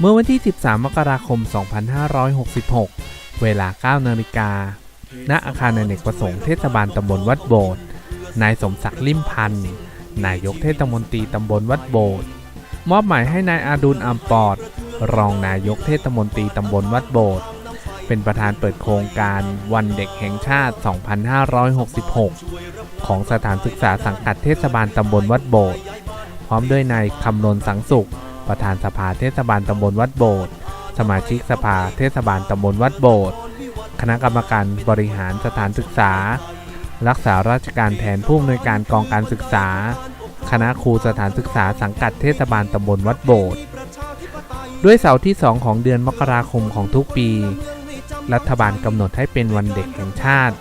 เมื่อวันที่ 13 มกราคม 2566 เวลา 9 นาฬิกา ณ อาคารอเนกประสงค์เทศบาลตำบลวัดโบสถ์นายสมศักดิ์ลิมพันธ์ นายกเทศมนตรีตำบลวัดโบสถ์มอบหมายให้นายอาดุลอัมปอด รองนายกเทศมนตรีตำบลวัดโบสถ์เป็นประธานเปิดโครงการวันเด็กแห่งชาติ 2566 ของสถานศึกษาสังกัดเทศบาลตำบลวัดโบสถ์พร้อมด้วยนายคำนนสังสุข ประธานสภาเทศบาลตำบลวัดโบสถ์สมาชิกสภาเทศบาลตำบลวัดโบสถ์คณะกรรมการบริหารสถานศึกษา รักษาราชการแทนผู้อำนวยการกองการศึกษา คณะครูสถานศึกษาสังกัดเทศบาลตำบลวัดโบสถ์ด้วยเสาร์ที่ 2 ของเดือนมกราคมของทุกปี รัฐบาลกำหนดให้เป็นวันเด็กแห่งชาติ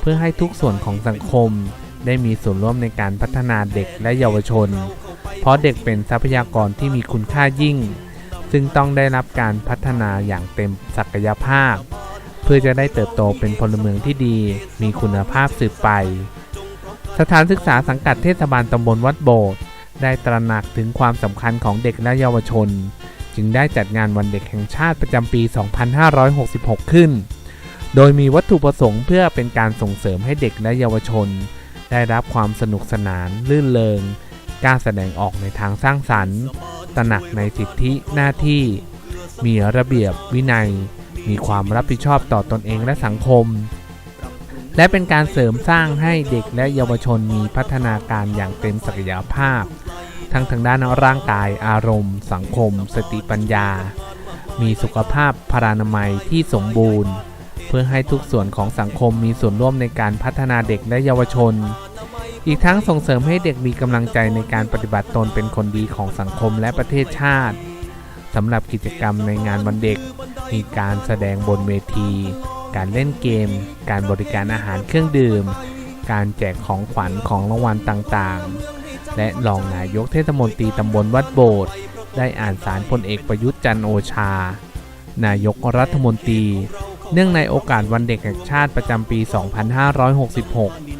เพื่อให้ทุกส่วนของสังคม ได้มีส่วนร่วมในการพัฒนาเด็กและเยาวชน เพราะเด็กเป็นทรัพยากรที่มีคุณค่ายิ่ง ซึ่งต้องได้รับการพัฒนาอย่างเต็มศักยภาพ เพื่อจะได้เติบโตเป็นพลเมืองที่ดี มีคุณภาพสืบไป สถานศึกษาสังกัดเทศบาลตำบลวัดโบสถ์ได้ตระหนักถึงความสำคัญของเด็กและเยาวชน จึงได้จัดงานวันเด็กแห่งชาติประจำปี 2566 ขึ้น โดยมีวัตถุประสงค์เพื่อเป็นการส่งเสริมให้เด็กและเยาวชน ได้รับความสนุกสนาน ลื่นเลง กล้าแสดงออกในทางสร้างสรรค์ ตระหนักในสิทธิหน้าที่ มีระเบียบวินัย มีความรับผิดชอบต่อตอนเองและสังคม และเป็นการเสริมสร้างให้เด็กและเยาวชนมีพัฒนาการอย่างเต็มศักยภาพ ทั้งทางด้านร่างกาย อารมณ์ สังคม สติปัญญา มีสุขภาพพรานามัยที่สมบูรณ์ เพื่อให้ทุกส่วนของสังคมมีส่วนร่วมในการพัฒนาเด็กและเยาวชน อีกทั้งส่งเสริมให้เด็กมีกำลังใจในการปฏิบัติตนเป็นคนดีของสังคมและประเทศชาติสำหรับกิจกรรมในงานวันเด็ก มีการแสดงบนเวที การเล่นเกม การบริการอาหารเครื่องดื่ม การแจกของขวัญของรางวัลต่างๆ และรองนายกเทศมนตรีตำบลวัดโบสถ์ได้อ่านสารพลเอกประยุทธ์จันโอชา นายกรัฐมนตรี เนื่องในโอกาสวันเด็กแห่งชาติประจำปี 2566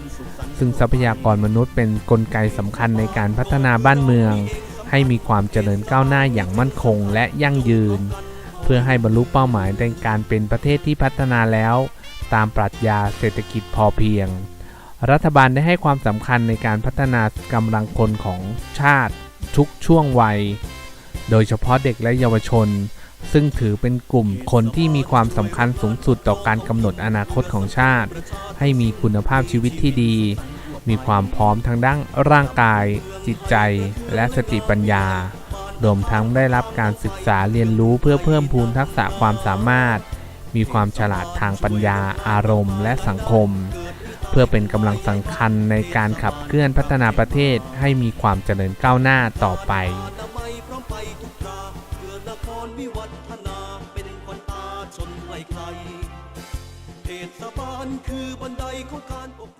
ซึ่งทรัพยากรมนุษย์เป็นนกลไกสำคัญในการพัฒนาบ้านเมือง ให้มีความเจริญก้าวหน้าอย่างมั่นคงและยั่งยืน เพื่อให้บรรลุเป้าหมายในการเป็นประเทศที่พัฒนาแล้ว ตามปรัชญาเศรษฐกิจพอเพียง รัฐบาลได้ให้ความสำคัญในการพัฒนากำลังคนของชาติทุกช่วงวัย โดยเฉพาะเด็กและเยาวชน ซึ่งถือเป็นกลุ่มคนที่มีความสำคัญสูงสุดต่อการกำหนดอนาคตของชาติ ให้มีคุณภาพชีวิตที่ดี มีความพร้อมทางด้านร่างกาย จิตใจ และสติปัญญารวมทั้งได้รับการศึกษาเรียนรู้เพื่อเพิ่มพูนทักษะความสามารถ มีความฉลาดทางปัญญา อารมณ์ และสังคม เพื่อเป็นกำลังสำคัญในการขับเคลื่อนพัฒนาประเทศให้มีความเจริญก้าวหน้าต่อไปนามัยพร้อมไปทุกคราเพื่อนครวิวัฒนาเป็นขวัญตาชนไกลใครเทศบาลคือบันไดของการปกครอง